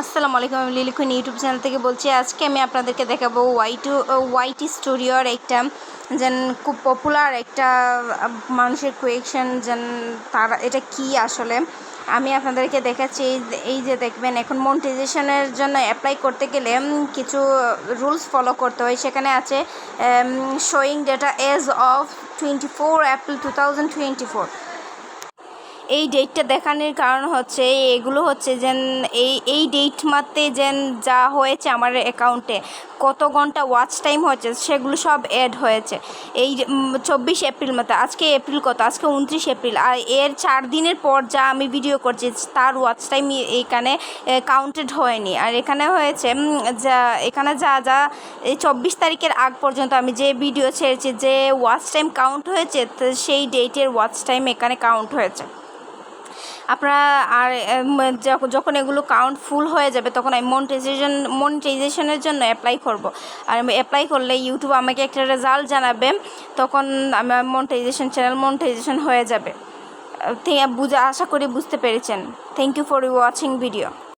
আসসালামু আলাইকুম, আমি লিলিকুইন ইউটিউব চ্যানেল থেকে বলছি, আজকে আমি আপনাদেরকে দেখাবো ওয়াই টু ওয়াইটি স্টুডিওর একটা যেন খুব পপুলার একটা মানুষের কোয়েকশন যেন তারা, এটা কি আসলে? আমি আপনাদেরকে দেখাচ্ছি, এই যে- দেখবেন, এখন মনিটাইজেশনের জন্য অ্যাপ্লাই করতে গেলে কিছু রুলস ফলো করতে হয়। সেখানে আছে showing data as of twenty four April two thousand twenty four এই ডেটটা দেখানোর কারণ হচ্ছে, এগুলো হচ্ছে যেন এই এই ডেট মাত্রে যেন যা হয়েছে আমার অ্যাকাউন্টে কত ঘণ্টা ওয়াচ টাইম হয়েছে, সেগুলো সব অ্যাড হয়েছে। এই চব্বিশ এপ্রিল মতো, আজকে এপ্রিল কত? আজকে উনত্রিশ এপ্রিল। আর এর চার দিনের পর যা আমি ভিডিও করছি, তার ওয়াচ টাইম এইখানে কাউন্টেড হয়নি। আর এখানে হয়েছে যা, এখানে যা যা এই চব্বিশ তারিখের আগ পর্যন্ত আমি যে ভিডিও ছেড়েছি, যে ওয়াচ টাইম কাউন্ট হয়েছে সেই ডেটের ওয়াচ টাইম এখানে কাউন্ট হয়েছে। আপনারা আর যখন এগুলো কাউন্ট ফুল হয়ে যাবে, তখন আমি মনিটাইজেশন মনিটাইজেশনের জন্য অ্যাপ্লাই করব। আর আমি অ্যাপ্লাই করলে ইউটিউব আমাকে একটা রেজাল্ট জানাবে, তখন আমার মনিটাইজেশন চ্যানেল মনিটাইজেশন হয়ে যাবে। বুঝে, আশা করি বুঝতে পেরেছেন। Thank you for watching video